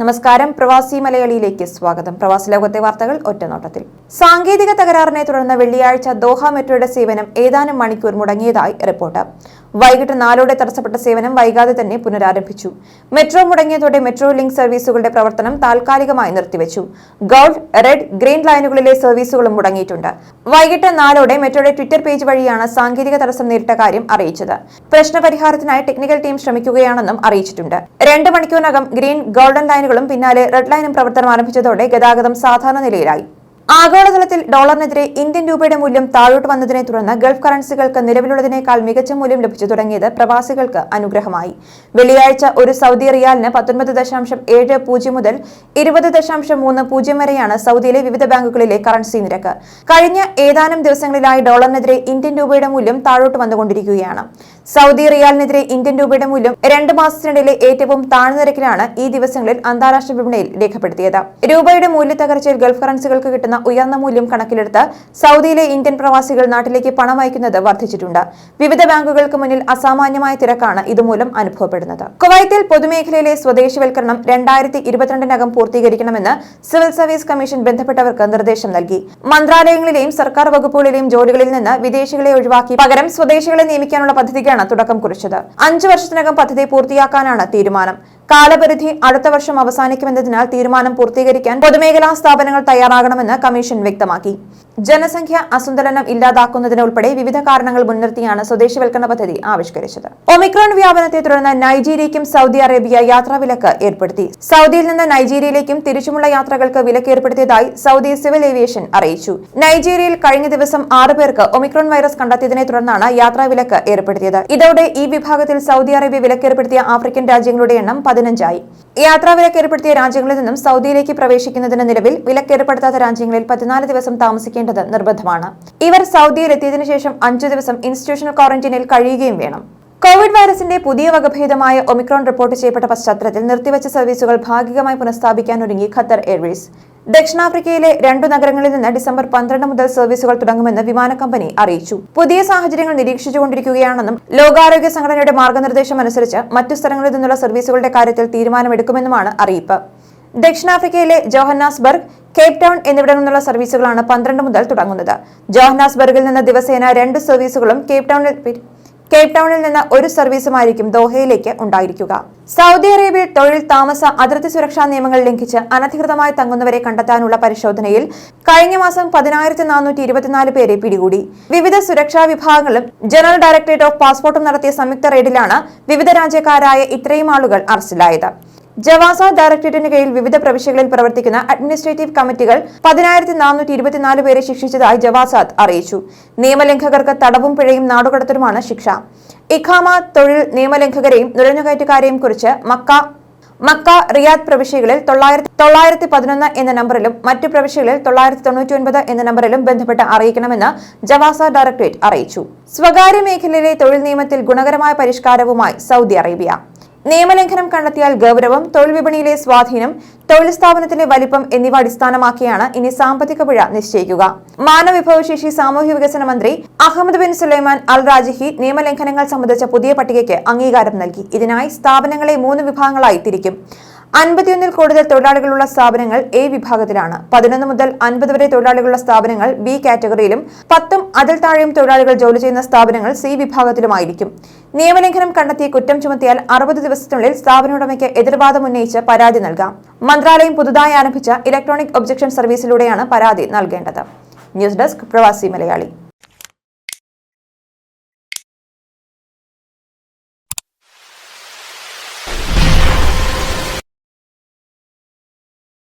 നമസ്കാരം. പ്രവാസി മലയാളിയിലേക്ക് സ്വാഗതം. പ്രവാസി ലോകത്തെ വാർത്തകൾ ഒറ്റനോട്ടത്തിൽ. സാങ്കേതിക തകരാറിനെ തുടർന്ന് വെള്ളിയാഴ്ച ദോഹ മെട്രോയുടെ സേവനം ഏതാനും മണിക്കൂർ മുടങ്ങിയതായി റിപ്പോർട്ട്. വൈകിട്ട് നാലോടെ തടസ്സപ്പെട്ട സേവനം വൈകാതെ തന്നെ പുനരാരംഭിച്ചു. മെട്രോ മുടങ്ങിയതോടെ മെട്രോ ലിങ്ക് സർവീസുകളുടെ പ്രവർത്തനം താൽക്കാലികമായി നിർത്തിവെച്ചു. ഗോൾഡ് റെഡ് ഗ്രീൻ ലൈനുകളിലെ സർവീസുകളും മുടങ്ങിയിട്ടുണ്ട്. വൈകിട്ട് നാലോടെ മെട്രോയുടെ ട്വിറ്റർ പേജ് വഴിയാണ് സാങ്കേതിക തടസ്സം നേരിട്ട കാര്യം അറിയിച്ചത്. പ്രശ്നപരിഹാരത്തിനായി ടെക്നിക്കൽ ടീം ശ്രമിക്കുകയാണെന്നും അറിയിച്ചിട്ടുണ്ട്. രണ്ട് മണിക്കൂറിനകം ഗ്രീൻ ഗോൾഡൻ ലൈനുകളും പിന്നാലെ റെഡ് ലൈനും പ്രവർത്തനം ആരംഭിച്ചതോടെ ഗതാഗതം സാധാരണ നിലയിലായി. ആഗോളതലത്തിൽ ഡോളറിനെതിരെ ഇന്ത്യൻ രൂപയുടെ മൂല്യം താഴോട്ട് വന്നതിനെ തുടർന്ന് ഗൾഫ് കറൻസികൾക്ക് നിലവിലുള്ളതിനേക്കാൾ മികച്ച മൂല്യം ലഭിച്ചു തുടങ്ങിയത് പ്രവാസികൾക്ക് അനുഗ്രഹമായി. വെള്ളിയാഴ്ച ഒരു സൗദി റിയാലിന് പത്തൊൻപത് ദശാംശം ഏഴ് പൂജ്യം മുതൽ ഇരുപത് ദശാംശം മൂന്ന് പൂജ്യം വരെയാണ് സൗദിയിലെ വിവിധ ബാങ്കുകളിലെ കറൻസി നിരക്ക്. കഴിഞ്ഞ ഏതാനും ദിവസങ്ങളിലായി ഡോളറിനെതിരെ ഇന്ത്യൻ രൂപയുടെ മൂല്യം താഴോട്ട് വന്നുകൊണ്ടിരിക്കുകയാണ്. സൗദി റിയാലിനെതിരെ ഇന്ത്യൻ രൂപയുടെ മൂല്യം രണ്ട് മാസത്തിനിടയിലെ ഏറ്റവും താഴ്ന്ന നിരക്കിലാണ് ഈ ദിവസങ്ങളിൽ അന്താരാഷ്ട്ര വിപണിയിൽ രേഖപ്പെടുത്തിയത്. രൂപയുടെ മൂല്യത്തകർച്ചയിൽ ഗൾഫ് കറൻസികൾക്ക് കിട്ടുന്ന ഉയർന്ന മൂല്യം കണക്കിലെടുത്ത് സൗദിയിലെ ഇന്ത്യൻ പ്രവാസികൾ നാട്ടിലേക്ക് പണം അയക്കുന്നത് വർദ്ധിച്ചിട്ടുണ്ട്. വിവിധ ബാങ്കുകൾക്ക് മുന്നിൽ അസാമാന്യമായ തിരക്കാണ് ഇതുമൂലം അനുഭവപ്പെടുന്നത്. കുവൈത്തിൽ പൊതുമേഖലയിലെ സ്വദേശിവൽക്കരണം രണ്ടായിരത്തി ഇരുപത്തിരണ്ടിനകം പൂർത്തീകരിക്കണമെന്ന് സിവിൽ സർവീസ് കമ്മീഷൻ ബന്ധപ്പെട്ടവർക്ക് നിർദ്ദേശം നൽകി. മന്ത്രാലയങ്ങളിലെയും സർക്കാർ വകുപ്പുകളിലെയും ജോലികളിൽ നിന്ന് വിദേശികളെ ഒഴിവാക്കി പകരം സ്വദേശികളെ നിയമിക്കാനുള്ള പദ്ധതിക്കാണ് തുടക്കം കുറിച്ചത്. അഞ്ചു വർഷത്തിനകം പദ്ധതി പൂർത്തിയാക്കാനാണ് തീരുമാനം. കാലപരിധി അടുത്ത വർഷം അവസാനിക്കുമെന്നതിനാൽ തീരുമാനം പൂർത്തീകരിക്കാൻ പൊതുമേഖലാ സ്ഥാപനങ്ങൾ തയ്യാറാകണമെന്ന് കമ്മീഷൻ വ്യക്തമാക്കി. ജനസംഖ്യ അസന്തുലനം ഇല്ലാതാക്കുന്നതിനുൾപ്പെടെ വിവിധ കാരണങ്ങൾ മുൻനിർത്തിയാണ് സ്വദേശിവൽക്കരണ പദ്ധതി ആവിഷ്കരിച്ചത്. ഒമിക്രോൺ വ്യാപനത്തെ തുടർന്ന് നൈജീരിയയ്ക്കും സൗദി അറേബ്യ യാത്രാവിലക്ക് ഏർപ്പെടുത്തി. സൗദിയിൽ നിന്ന് നൈജീരിയയിലേക്കും തിരിച്ചുമുള്ള യാത്രകൾക്ക് വിലക്ക് ഏർപ്പെടുത്തിയതായി സൗദി സിവിൽ ഏവിയേഷൻ അറിയിച്ചു. നൈജീരിയയിൽ കഴിഞ്ഞ ദിവസം ആറ് പേർക്ക് ഒമിക്രോൺ വൈറസ് കണ്ടെത്തിയതിനെ തുടർന്നാണ് യാത്രാവിലക്ക് ഏർപ്പെടുത്തിയത്. ഇതോടെ ഈ വിഭാഗത്തിൽ സൗദി അറേബ്യ വിലക്കേർപ്പെടുത്തിയ ആഫ്രിക്കൻ രാജ്യങ്ങളുടെ എണ്ണം പതിനഞ്ചായി. യാത്രാ വിലക്ക് ഏർപ്പെടുത്തിയ രാജ്യങ്ങളിൽ നിന്നും സൗദിയിലേക്ക് പ്രവേശിക്കുന്നതിന് നിലവിൽ വിലക്ക് ഏർപ്പെടുത്താത്ത രാജ്യങ്ങളിൽ പതിനാല് ദിവസം താമസിക്കേണ്ടത് നിർബന്ധമാണ്. ഇവർ സൗദിയിൽ എത്തിയതിനു ശേഷം അഞ്ചു ദിവസം ഇൻസ്റ്റിറ്റ്യൂഷണൽ ക്വാറന്റീനിൽ കഴിയുകയും വേണം. കോവിഡ് വൈറസിന്റെ പുതിയ വകഭേദമായ ഒമിക്രോൺ റിപ്പോർട്ട് ചെയ്യപ്പെട്ട പശ്ചാത്തലത്തിൽ നിർത്തിവച്ച സർവീസുകൾ ഭാഗികമായി പുനഃസ്ഥാപിക്കാൻ ഒരുങ്ങി ഖത്തർ എയർവേസ്. ദക്ഷിണാഫ്രിക്കയിലെ രണ്ടു നഗരങ്ങളിൽ നിന്ന് ഡിസംബർ പന്ത്രണ്ട് മുതൽ സർവീസുകൾ തുടങ്ങുമെന്ന് വിമാന കമ്പനി അറിയിച്ചു. പുതിയ സാഹചര്യങ്ങൾ നിരീക്ഷിച്ചുകൊണ്ടിരിക്കുകയാണെന്നും ലോകാരോഗ്യ സംഘടനയുടെ മാർഗനിർദ്ദേശം അനുസരിച്ച് മറ്റു സ്ഥലങ്ങളിൽ നിന്നുള്ള സർവീസുകളുടെ കാര്യത്തിൽ തീരുമാനമെടുക്കുമെന്നുമാണ് അറിയിപ്പ്. ദക്ഷിണാഫ്രിക്കയിലെ ജോഹന്നാസ്ബർഗ് കേപ് ടൗൺ എന്നിവിടങ്ങളിൽ നിന്നുള്ള സർവീസുകളാണ് പന്ത്രണ്ട് മുതൽ തുടങ്ങുന്നത്. ജോഹന്നാസ്ബർഗിൽ നിന്ന് ദിവസേന രണ്ട് സർവീസുകളും കേപ് ടൗണിൽ കേപ്പ് ടൗണിൽ നിന്ന് ഒരു സർവീസുമായിരിക്കും ദോഹയിലേക്ക് ഉണ്ടായിരിക്കുക. സൗദി അറേബ്യയിൽ തൊഴിൽ താമസ അതിർത്തി സുരക്ഷാ നിയമങ്ങൾ ലംഘിച്ച് അനധികൃതമായി തങ്ങുന്നവരെ കണ്ടെത്താനുള്ള പരിശോധനയിൽ കഴിഞ്ഞ മാസം പതിനായിരത്തി നാനൂറ്റി ഇരുപത്തിനാല് പേരെ പിടികൂടി. വിവിധ സുരക്ഷാ വിഭാഗങ്ങളും ജനറൽ ഡയറക്ടറേറ്റ് ഓഫ് പാസ്പോർട്ടും നടത്തിയ സംയുക്ത റെയ്ഡിലാണ് വിവിധ രാജ്യക്കാരായ ഇത്രയും ആളുകൾ അറസ്റ്റിലായത്. ജവാസ ഡയറക്ടറേറ്റിന് കീഴിൽ വിവിധ പ്രവിശ്യകളിൽ പ്രവർത്തിക്കുന്ന അഡ്മിനിസ്ട്രേറ്റീവ് കമ്മിറ്റികൾ പതിനായിരത്തി നാനൂറ്റി ഇരുപത്തിനാല് പേരെ ശിക്ഷിച്ചതായി ജവാസാദ് അറിയിച്ചു. നിയമലംഘകർക്ക് തടവും പിഴയും നാടുകടത്തലുമാണ് ശിക്ഷ. ഇഖാമ തൊഴിൽ നിയമലംഘകരെയും നുഴഞ്ഞുകയറ്റക്കാരെയും കുറിച്ച് മക്ക മക്ക റിയാദ് പ്രവിശ്യകളിൽ തൊള്ളായിരത്തി തൊള്ളായിരത്തി പതിനൊന്ന് എന്ന നമ്പറിലും മറ്റു പ്രവിശ്യകളിൽ തൊള്ളായിരത്തി തൊണ്ണൂറ്റി ഒൻപത് എന്ന നമ്പറിലും ബന്ധപ്പെട്ട് അറിയിക്കണമെന്ന് ജവാസ ഡയറക്ടറേറ്റ് അറിയിച്ചു. സ്വകാര്യ മേഖലയിലെ തൊഴിൽ നിയമത്തിൽ ഗുണകരമായ പരിഷ്കാരവുമായി സൗദി അറേബ്യ. നിയമലംഘനം കണ്ടെത്തിയാൽ ഗൗരവം തൊഴിൽ വിപണിയിലെ സ്വാധീനം തൊഴിൽ സ്ഥാപനത്തിന്റെ വലിപ്പം എന്നിവ അടിസ്ഥാനമാക്കിയാണ് ഇനി സാമ്പത്തിക പിഴ നിശ്ചയിക്കുക. മാനവവിഭവശേഷി സാമൂഹ്യ വികസന മന്ത്രി Ahmad bin Sulaiman al Rajhi നിയമലംഘനങ്ങൾ സംബന്ധിച്ച പുതിയ പട്ടികയ്ക്ക് അംഗീകാരം നൽകി. ഇതിനായി സ്ഥാപനങ്ങളെ മൂന്ന് വിഭാഗങ്ങളായി തിരിക്കും. അൻപത്തിയൊന്നിൽ കൂടുതൽ തൊഴിലാളികളുള്ള സ്ഥാപനങ്ങൾ എ വിഭാഗത്തിലാണ്. പതിനൊന്ന് മുതൽ അൻപത് വരെ തൊഴിലാളികളുള്ള സ്ഥാപനങ്ങൾ ബി കാറ്റഗറിയിലും പത്തും അതിൽ താഴെയും തൊഴിലാളികൾ ജോലി ചെയ്യുന്ന സ്ഥാപനങ്ങൾ സി വിഭാഗത്തിലുമായിരിക്കും. നിയമലംഘനം കണ്ടെത്തി കുറ്റം ചുമത്തിയാൽ അറുപത് ദിവസത്തിനുള്ളിൽ സ്ഥാപനോടമയ്ക്ക് എതിർവാദം ഉന്നയിച്ച് പരാതി നൽകാം. മന്ത്രാലയം പുതുതായി ആരംഭിച്ച ഇലക്ട്രോണിക് ഒബ്ജക്ഷൻ സർവീസിലൂടെയാണ് പരാതി നൽകേണ്ടത്. ന്യൂസ് ഡെസ്ക് പ്രവാസി മലയാളി.